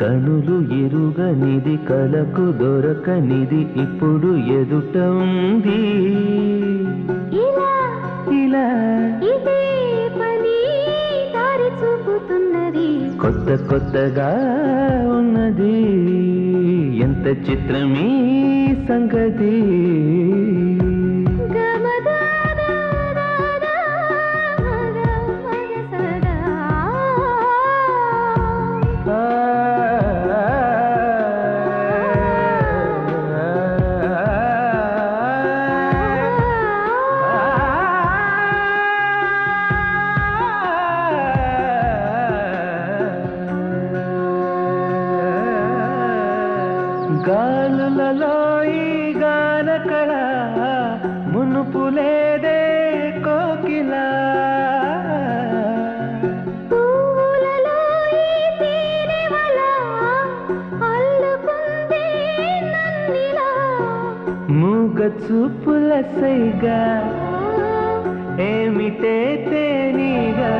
కనులు ఎరుగనిది కలకు దొరకనిది ఇప్పుడు ఎదుట ఉంది. ఇలా కొత్త కొత్తగా ఉన్నది. ఎంత చిత్రమీ సంగతి. గాలులలో ఈ గానకళ మునుపు లేదే కోకిలా. మూగ చూపుల సైగా ఏమిటే తేనిగా?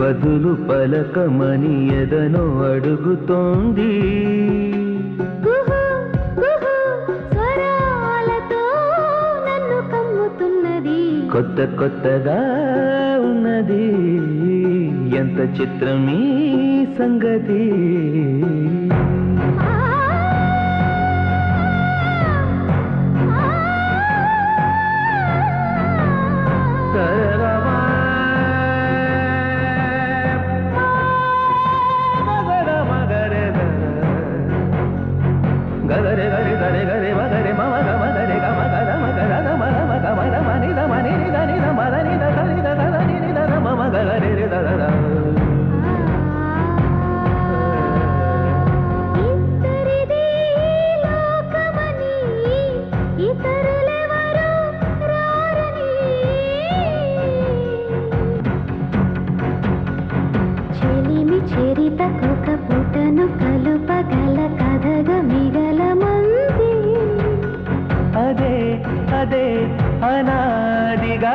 బదులు పలకమని ఎదనో అడుగుతోంది. కొత్త కొత్తగా ఉన్నది. ఎంత చిత్రమీ సంగతి. చెరిత కొక పుటను కలుపగల కథగ మిగల మంది. అదే అదే అనాదిగా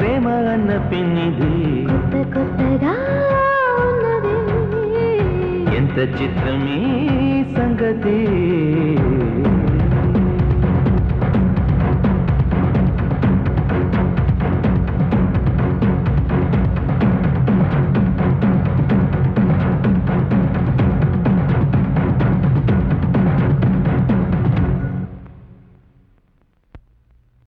ప్రేమ అన్న పిన్నిది. కొత్త కొత్తగా ఉన్నది. ఎంత చిత్రమీ సంగతి.